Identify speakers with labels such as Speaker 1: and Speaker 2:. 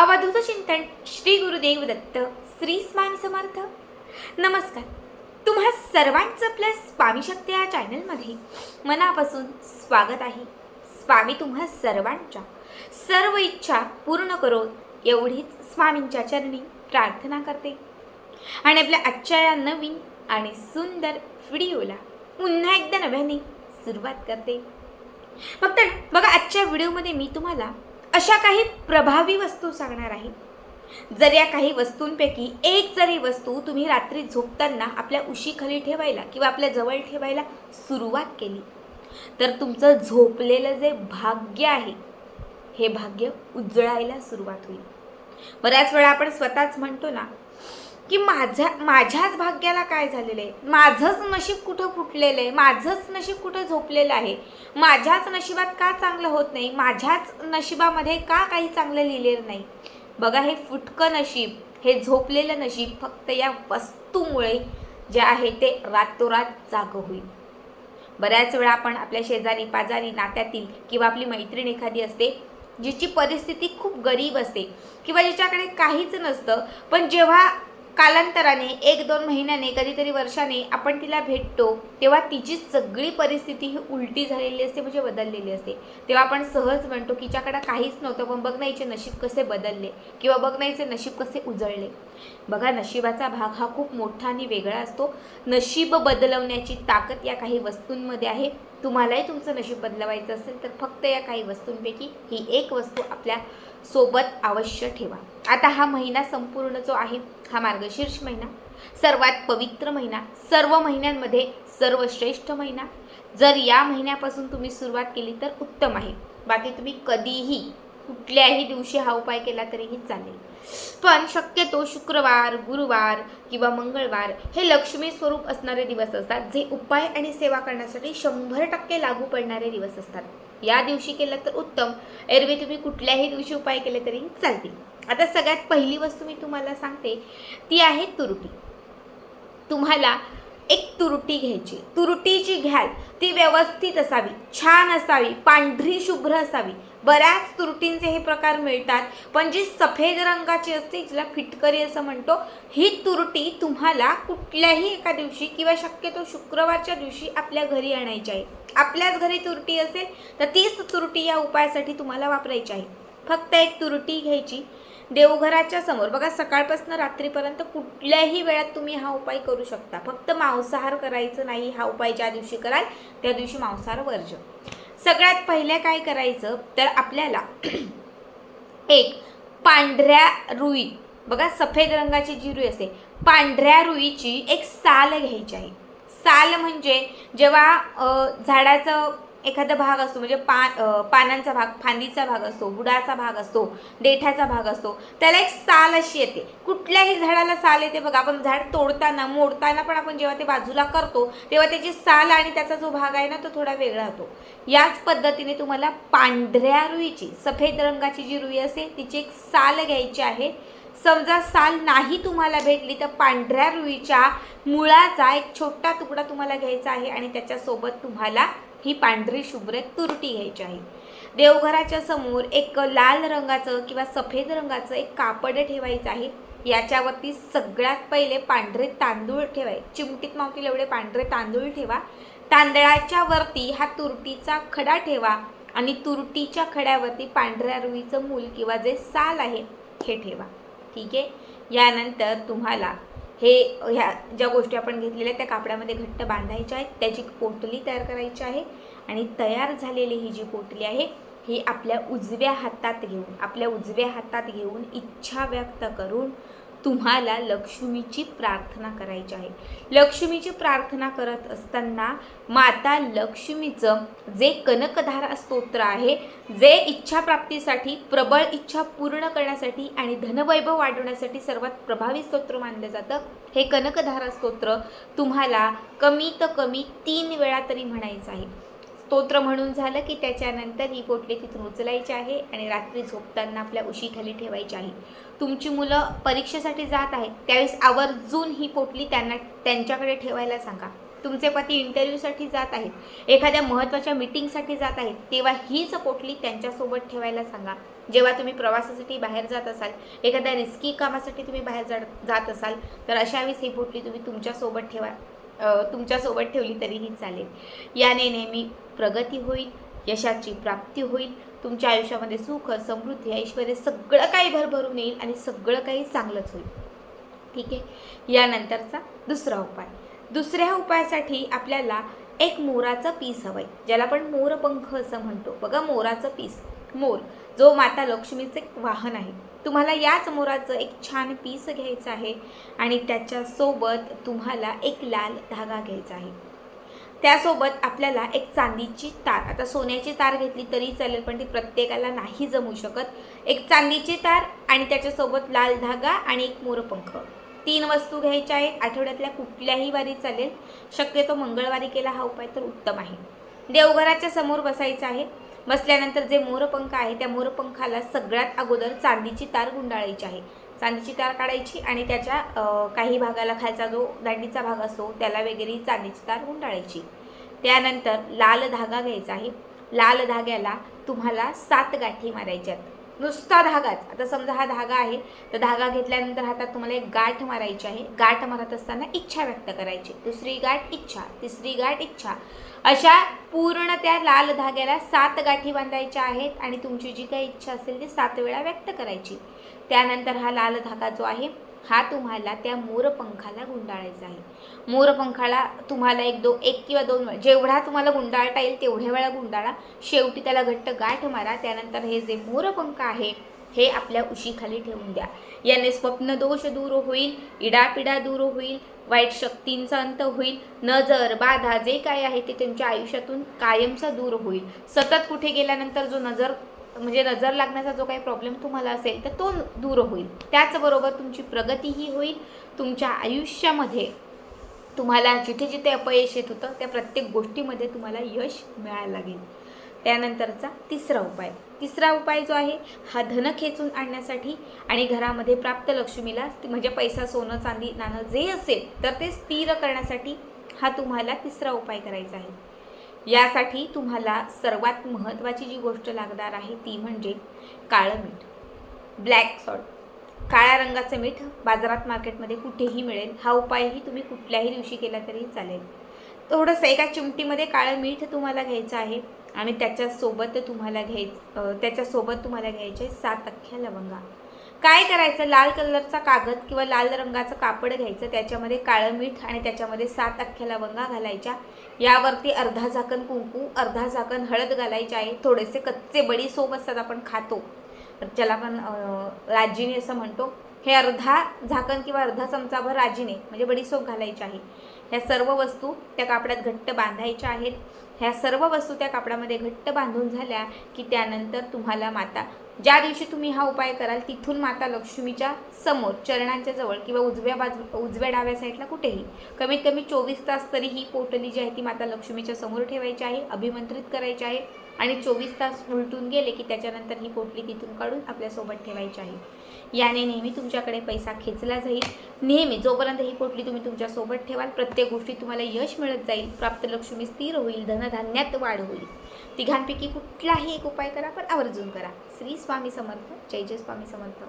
Speaker 1: अवधूत चिंतन श्री गुरुदेव दत्त श्री स्वामी समर्थ. नमस्कार. तुम्हा सर्वांचं आपल्या स्वामी शक्ती या चॅनलमध्ये मनापासून स्वागत आहे. स्वामी तुम्हा सर्वांच्या सर्व इच्छा पूर्ण करो एवढीच स्वामींच्या चरणी प्रार्थना करते. आणि आपल्या आजच्या या नवीन आणि सुंदर व्हिडिओला पुन्हा एकदा नव्याने सुरुवात करते. फक्त बघा आजच्या व्हिडिओमध्ये मी तुम्हाला अशा काही प्रभावी वस्तू सांगणार आहे. जर या काही वस्तूंपैकी एक जरी वस्तू तुम्ही रात्री झोपताना आपल्या उशीखाली ठेवायला किंवा आपल्या जवळ ठेवायला सुरुवात केली तर तुमचं झोपलेलं जे भाग्य आहे हे भाग्य उजळायला सुरुवात होईल. बऱ्याच वेळा आपण स्वतःच म्हणतो ना की माझ्या माझ्याच भाग्याला काय झालेलं आहे? माझंच नशीब कुठं फुटलेलं आहे? माझंच नशीब कुठं झोपलेलं आहे? माझ्याच नशिबात का चांगलं होत नाही? माझ्याच नशिबामध्ये का काही चांगलं लिहिलेलं नाही? बघा हे फुटकं नशीब हे झोपलेलं नशीब फक्त या वस्तूमुळे जे आहे ते रातोरात जागं होईल. बऱ्याच वेळा आपण आपल्या शेजारी पाजारी नात्यातील किंवा आपली मैत्रीण एखादी असते जिची परिस्थिती खूप गरीब असते किंवा ज्याच्याकडे काहीच नसतं पण जेव्हा कालांतराने एक दोन महिन्याने कधीतरी वर्षाने आपण तिला भेटतो तेव्हा तिची सगळी परिस्थिती ही उलटी झालेली असते म्हणजे बदललेली असते. तेव्हा आपण सहज म्हणतो की हिच्याकडं काहीच नव्हतं पण बघ ना हिचे नशीब कसे बदलले किंवा बघ ना हिचे नशीब कसे उजळले. बघा नशिबाचा भाग हा खूप मोठा आणि वेगळा असतो. नशीब बदलवण्याची ताकद या काही वस्तूंमध्ये आहे. तुम्हालाही तुमचं नशीब बदलवायचं असेल तर फक्त या काही वस्तूंपैकी ही एक वस्तू आपल्या सोबत अवश्य ठेवा. आता हा महिना संपूर्ण जो आहे हा मार्गशीर्ष महिना सर्वात पवित्र महिना सर्व महिन्यांमध्ये सर्वश्रेष्ठ महिना जर या महिन्यापासून तुम्ही सुरुवात केली तर उत्तम आहे. बाकी तुम्ही कधीही कुठल्याही दिवशी हा उपाय केला तरीही चालेल. पण शक्यतो शुक्रवार गुरुवार किंवा मंगळवार हे लक्ष्मी स्वरूप असणारे दिवस असतात जे उपाय आणि सेवा करण्यासाठी शंभर टक्के लागू पडणारे दिवस असतात. या दिवशी केलं तर उत्तम. एरवी तुम्ही कुठल्याही दिवशी उपाय केले तरी चालतील. आता सगळ्यात पहिली वस्तू मी तुम्हाला सांगते ती आहे तुरटी. तुम्हाला एक तुरटी घ्यायची. तुरटी जी घ्याल ती व्यवस्थित असावी छान असावी पांढरी शुभ्र असावी. बऱ्याच तुरटींचे हे प्रकार मिळतात. पण जी सफेद रंगाची असते जिला फिटकरी असं म्हणतो ही तुरटी तुम्हाला कुठल्याही एका दिवशी किंवा शक्यतो शुक्रवारच्या दिवशी आपल्या घरी आणायची आहे. आपल्याच घरी तुरटी असेल तर तीच तुरटी या उपायासाठी तुम्हाला वापरायची आहे. फक्त एक तुरटी घ्यायची. देवघराच्या समोर बघा सकाळपासून रात्रीपर्यंत कुठल्याही वेळात तुम्ही हा उपाय करू शकता. फक्त मांसाहार करायचं नाही हा उपाय ज्या दिवशी कराल त्या दिवशी मांसाहार वर्ज सगळ्यात पहिल्या काय करायचं? तर आपल्याला एक पांढऱ्या रुई बघा सफेद रंगाची जी रुई असते पांढऱ्या रुईची एक साल घ्यायची आहे. साल म्हणजे जेव्हा झाडाचं एखादा भाग असतो म्हणजे पान पानांचा भाग फांदीचा भाग असतो बुडाचा भाग असतो देठाचा भाग असतो त्याला एक साल अशी येते. कुठल्याही झाडाला साल येते बघा आपण झाड तोडताना मोडताना पण आपण जेव्हा ते बाजूला करतो तेव्हा त्याची साल आणि त्याचा जो भाग आहे ना तो थोडा वेगळा होतो. याच पद्धतीने तुम्हाला पांढऱ्या रुईची सफेद रंगाची जी रुई असते तिची एक साल घ्यायची आहे. समजा साल नाही तुम्हाला भेटली तर पांढऱ्या रुईच्या मुळाचा एक छोटा तुकडा तुम्हाला घ्यायचा आहे आणि त्याच्यासोबत तुम्हाला ही पांढरी शुभ्र तुरटी घ्यायची आहे. देवघराच्या समोर एक लाल रंगाचं किंवा सफेद रंगाचं एक कापड ठेवायचं आहे. याच्यावरती सगळ्यात पहिले पांढरे तांदूळ ठेवाय चिमटीत मावतील एवढे पांढरे तांदूळ ठेवा. तांदळाच्या वरती हा तुरटीचा खडा ठेवा आणि तुरटीच्या खड्यावरती पांढऱ्या रुईचं मूल किंवा जे साल आहे हे ठेवा. ठीक आहे? यानंतर तुम्हाला हे ह्या ज्या गोष्टी आपण घेतलेल्या त्या कापडामध्ये घट्ट बांधायच्या आहेत त्याची पोटली तयार करायची आहे आणि तयार झालेली ही जी पोटली आहे ही आपल्या उजव्या हातात घेऊन आपल्या उजव्या हातात घेऊन इच्छा व्यक्त करून तुम्हाला लक्ष्मीची प्रार्थना करायची आहे. लक्ष्मीची प्रार्थना करत असताना माता लक्ष्मीचं जे कनकधारा स्तोत्र आहे जे इच्छाप्राप्तीसाठी प्रबळ इच्छा पूर्ण करण्यासाठी आणि धनवैभव वाढवण्यासाठी सर्वात प्रभावी स्तोत्र मानलं जातं. हे कनकधारा स्तोत्र तुम्हाला कमीत कमी तीन वेळा तरी म्हणायचं आहे. स्तोत्र म्हणून झालं की त्याच्यानंतर ही पोटली तिथून उचलायची आहे आणि रात्री झोपताना आपल्या उशीखाली ठेवायची आहे. तुमची मुलं परीक्षेसाठी जात आहेत त्यावेळेस आवर्जून ही पोटली त्यांना त्यांच्याकडे ठेवायला सांगा. तुमचे पती इंटरव्ह्यूसाठी जात आहेत एखाद्या महत्त्वाच्या मीटिंगसाठी जात आहेत तेव्हा हीच पोटली त्यांच्यासोबत ठेवायला सांगा. जेव्हा तुम्ही प्रवासासाठी बाहेर जात असाल एखाद्या रिस्की कामासाठी तुम्ही बाहेर जा जात असाल तर अशा वेळेस ही पोटली तुम्ही तुमच्यासोबत ठेवा तुमच्यासोबत ठेवली तरीही चालेल. याने नेहमी प्रगती होईल यशाची प्राप्ती होईल तुमच्या आयुष्यामध्ये सुख समृद्धी ऐश्वर सगळं काही भरभरून येईल आणि सगळं काही चांगलंच होईल. ठीक आहे? यानंतरचा दुसरा उपाय. दुसऱ्या उपायासाठी आपल्याला एक मोराचं पीस हवंय ज्याला आपण मोरपंख असं म्हणतो. बघा मोराचं पीस. मोर जो माता लक्ष्मीचं एक वाहन आहे. तुम्हाला याच मोराचं एक छान पीस घ्यायचं आहे आणि त्याच्यासोबत तुम्हाला एक लाल धागा घ्यायचा आहे. त्यासोबत आपल्याला एक चांदीची तार. आता सोन्याची तार घेतली तरी चालेल पण ती प्रत्येकाला नाही जमू शकत. एक चांदीची तार आणि त्याच्यासोबत लाल धागा आणि एक मोरपंख तीन वस्तू घ्यायच्या आहेत. आठवड्यातल्या कुठल्याही वारी चालेल. शक्यतो मंगळवारी केला हा उपाय तर उत्तम आहे. देवघराच्या समोर बसायचं आहे. बसल्यानंतर जे मोरपंख आहे त्या मोरपंखाला सगळ्यात अगोदर चांदीची तार गुंडाळायची आहे. चांदीची तार काढायची आणि त्याच्या काही भागाला खालचा जो दांडीचा भाग असतो त्याला वगैरे चांदीची तार गुंडाळायची. त्यानंतर लाल धागा घ्यायचा आहे. लाल धाग्याला तुम्हाला सात गाठी मारायच्यात नुसता धागाच आता समजा हा धागा आहे तर धागा घेतल्यानंतर हातात तुम्हाला एक गाठ मारायची आहे. गाठ मारत असताना इच्छा व्यक्त करायची. दुसरी गाठ इच्छा तिसरी गाठ इच्छा. अशा पूर्ण त्या लाल धाग्याला सात गाठी बांधायच्या आहेत आणि तुमची जी काही इच्छा असेल ती सात वेळा व्यक्त करायची. त्यानंतर हा लाल धागा जो आहे हा तुम्हाला त्या मोरपंखाला गुंडाळायचा आहे. मोरपंखाला तुम्हाला एक दो एक किंवा दोन वेळा जेवढा तुम्हाला गुंडाळता येईल तेवढ्या वेळा गुंडाळा. शेवटी त्याला घट्ट गाठ मारा. त्यानंतर हे जे मोरपंख आहे हे आपल्या उशीखाली ठेवून द्या. याने स्वप्न दोष दूर होईल इडापिडा दूर होईल वाईट शक्तींचा अंत होईल. नजर बाधा जे काय आहे ते त्यांच्या आयुष्यातून कायमचा दूर होईल. सतत कुठे गेल्यानंतर जो नजर म्हणजे नजर लागण्याचा जो काही प्रॉब्लेम तुम्हाला असेल तर तो दूर होईल. त्याचबरोबर तुमची प्रगतीही होईल. तुमच्या आयुष्यामध्ये तुम्हाला जिथे जिथे अपयश येत होतं त्या प्रत्येक गोष्टीमध्ये तुम्हाला यश मिळायला लागेल. त्यानंतरचा तिसरा उपाय. तिसरा उपाय जो आहे हा धन खेचून आणण्यासाठी आणि घरामध्ये प्राप्त लक्ष्मीला म्हणजे पैसा सोनं चांदी नाणं जे असेल तर ते स्थिर करण्यासाठी हा तुम्हाला तिसरा उपाय करायचा आहे. यासाठी तुम्हाला सर्वात महत्त्वाची जी गोष्ट लागणार आहे ती म्हणजे काळं मीठ. ब्लॅक सॉल्ट काळ्या रंगाचं मीठ बाजारात मार्केटमध्ये कुठेही मिळेल. हा उपायही तुम्ही कुठल्याही दिवशी केला तरी चालेल. थोडंसं एका चिमटीमध्ये काळं मीठ तुम्हाला घ्यायचं आहे आणि त्याच्यासोबत तुम्हाला घ्याय त्याच्यासोबत तुम्हाला घ्यायचे सात अख्ख्या लवंगा. काय करायचं? लाल कलरचा कागद किंवा लाल रंगाचं कापड घ्यायचं त्याच्यामध्ये काळं मीठ आणि त्याच्यामध्ये सात अख्ख्या लवंगा घालायच्या. यावरती अर्धा झाकण कुंकू अर्धा झाकण हळद घालायचे आहे. थोडेसे कच्चे बडी सोप असतात आपण खातो. ज्याला आपण अं, राजिनी असं म्हणतो. हे अर्धा झाकण किंवा अर्धा चमचाभर राजिने म्हणजे बडीसोप घालायची आहे. ह्या सर्व वस्तू त्या कापडात घट्ट बांधायच्या आहेत. ह्या सर्व वस्तू त्या कापडामध्ये घट्ट बांधून झाल्या की त्यानंतर तुम्हाला माता ज्या दिवशी तुम्ही हा उपाय कराल तिथून माता लक्ष्मीच्या समोर चरणांच्या जवळ किंवा उजव्या बाजू उजव्या डाव्या साईडला कुठेही. कमीत कमी चोवीस तास तरी ही पोटली जी आहे ती माता लक्ष्मीच्या समोर ठेवायची आहे अभिमंत्रित करायची आहे. आणि चोवीस तास उलटून गेले की त्याच्यानंतर ही पोटली तिथून काढून आपल्यासोबत ठेवायची आहे. याने नेहमी तुमच्याकडे पैसा खेचला जाईल. नेहमी जोपर्यंत ही पोटली तुम्ही तुमच्यासोबत ठेवाल प्रत्येक गोष्टीत तुम्हाला यश मिळत जाईल. प्राप्त लक्ष्मी स्थिर होईल धनधान्यात वाढ होईल. तिघांपैकी कुठलाही एक उपाय करा पण आवर्जून करा. श्री स्वामी समर्थ. जय जय स्वामी समर्थ.